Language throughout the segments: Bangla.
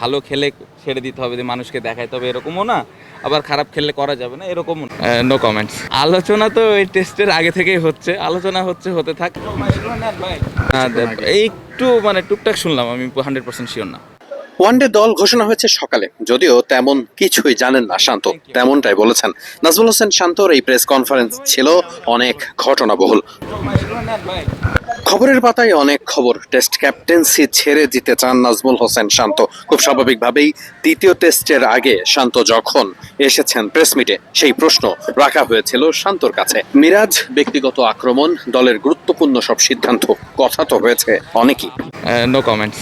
ভালো খেলে ছেড়ে দিতে হবে যে মানুষকে দেখাইতে হবে এরকমও না। আবার খারাপ খেললে করা যাবে না এরকমও নো। কমেন্টস আলোচনা তো এই টেস্টের আগে থেকেই হচ্ছে আলোচনা হচ্ছে হতে থাক। একটু মানে টুকটাক শুনলাম আমি হান্ড্রেড পার্সেন্ট শিওর না। ওয়ানডে দল ঘোষণা হয়েছে সকালে। যদিও তেমন কিছুই জানেন না শান্ত। তেমনটাই বলেছেন। নাজমুল হোসেন শান্তর এই প্রেস কনফারেন্স ছিল অনেক ঘটনাবহুল। খবরের পাতায় অনেক খবর। টেস্ট ক্যাপ্টেন্সি ছেড়ে দিতে চান নাজমুল হোসেন শান্ত। খুব স্বাভাবিকভাবেই দ্বিতীয় টেস্টের আগে শান্ত যখন এসেছেন প্রেস মিটে সেই প্রশ্ন রাখা হয়েছিল শান্তর কাছে। মিরাজ ব্যক্তিগত আক্রমণ দলের গুরুত্বপূর্ণ সব সিদ্ধান্ত। কথা তো হয়েছে অনেকই। নো কমেন্টস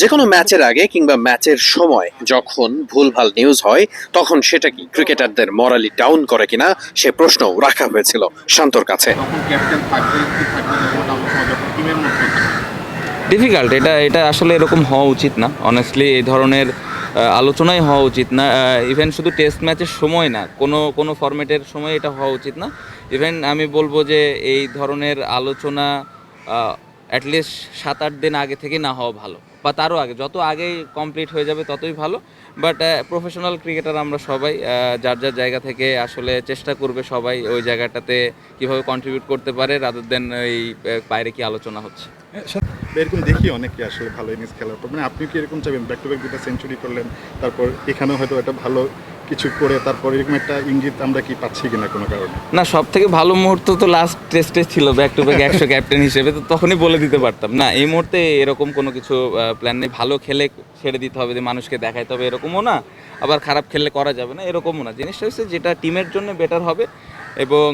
যে কোনো ম্যাচের আগে কিংবা ম্যাচের সময় যখন ভুলভাল নিউজ হয় তখন সেটা কি ক্রিকেটারদের মরালি ডাউন করে কিনা সে প্রশ্ন রাখা হয়েছিল শান্তর কাছে। ডিফিকাল্ট এটা এটা আসলে এরকম হওয়া উচিত না। অনেস্টলি এই ধরনের আলোচনাই হওয়া উচিত না। ইভেন শুধু টেস্ট ম্যাচের সময় না কোনো কোনো ফরম্যাটের সময় এটা হওয়া উচিত না। ইভেন আমি বলব যে এই ধরনের আলোচনা অ্যাটলিস্ট সাত আট দিন আগে থেকে না হওয়া ভালো। বা তারও আগে, যত আগেই কমপ্লিট হয়ে যাবে ততই ভালো। বাট প্রফেশনাল ক্রিকেটার আমরা সবাই যার যার জায়গা থেকে আসলে চেষ্টা করবে সবাই ওই জায়গাটাতে কীভাবে কন্ট্রিবিউট করতে পারে রাদার দেন এই বাইরে কি আলোচনা হচ্ছে। এরকম দেখি অনেকে আসলে ভালো ইনিংস খেলার পর। মানে আপনি কি এরকম চাইবেন? ব্যাক টু ব্যাক দুটা সেঞ্চুরি করলেন, তারপর এখানেও হয়তো একটা ভালো কিছু করে তারপর এরকম একটা ইঙ্গিত আমরা কি পাচ্ছি কিনা কোনো কারণে? না সব থেকে ভালো মুহূর্ত তো লাস্ট টেস্টে ছিল ব্যাক টু ব্যাক একশো ক্যাপ্টেন হিসেবে, তো তখনই বলে দিতে পারতাম। না, এই মুহূর্তে এরকম কোনো কিছু প্ল্যান নেই। ভালো খেলে ছেড়ে দিতে হবে যে মানুষকে দেখাইতে হবে এরকমও না, আবার খারাপ খেললে করা যাবে না, এরকমও না। জিনিসটা হচ্ছে যেটা টিমের জন্য বেটার হবে এবং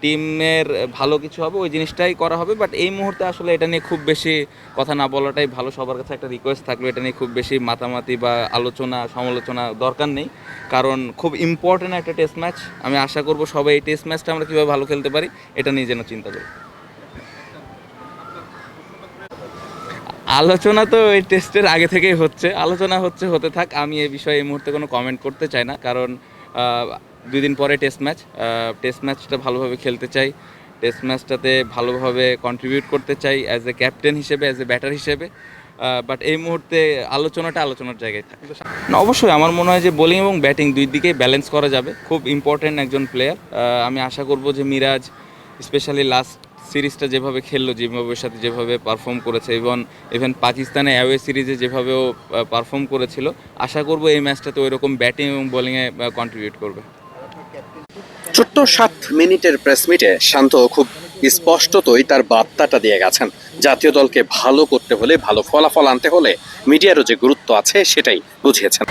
টিমের ভালো কিছু হবে, ওই জিনিসটাই করা হবে বাট এই মুহূর্তে আসলে এটা নিয়ে খুব বেশি কথা না বলাটাই ভালো। সবার কাছে একটা রিকোয়েস্ট থাকল, এটা নিয়ে খুব বেশি মাতামাতি বা আলোচনা, সমালোচনা দরকার নেই। কারণ খুব ইম্পর্ট্যান্ট একটা টেস্ট ম্যাচ আমি আশা করব সবাই এই টেস্ট ম্যাচটা আমরা কীভাবে ভালো খেলতে পারি, এটা নিয়ে যেন চিন্তা করি। আলোচনা তো এই টেস্টের আগে থেকেই হচ্ছে। আলোচনা হচ্ছে, হতে থাক। আমি এ বিষয়ে এই মুহূর্তে কোনো কমেন্ট করতে চাই না। কারণ দুই দিন পরে টেস্ট ম্যাচ টেস্ট ম্যাচটা ভালোভাবে খেলতে চাই। টেস্ট ম্যাচটাতে ভালোভাবে কন্ট্রিবিউট করতে চাই অ্যাজ এ ক্যাপ্টেন হিসেবে অ্যাজ এ ব্যাটার হিসেবে। বাট এই মুহূর্তে আলোচনাটা আলোচনার জায়গায় থাকে। না, অবশ্যই আমার মনে হয় যে বোলিং এবং ব্যাটিং দুই দিকেই ব্যালেন্স করা যাবে। খুব ইম্পর্ট্যান্ট একজন প্লেয়ার আমি আশা করব যে মিরাজ স্পেশালি লাস্ট সিরিজটা যেভাবে খেললো, জিম্বাবুয়ের সাথে যেভাবে পারফর্ম করেছে এবং ইভেন পাকিস্তানে অ্যাওয়ে সিরিজে যেভাবে ও পারফর্ম করেছিল, আশা করব এই ম্যাচটাতে ওই রকম ব্যাটিং এবং বোলিংয়ে কন্ট্রিবিউট করবে। ছোট্ট সাত মিনিটের প্রেসমিটে শান্ত খুব স্পষ্টতই তার বার্তাটা দিয়ে গেছেন। জাতীয় দলকে ভালো করতে হলে, ভালো ফলাফল আনতে হলে মিডিয়ারও যে গুরুত্ব আছে সেটাই বুঝিয়েছেন।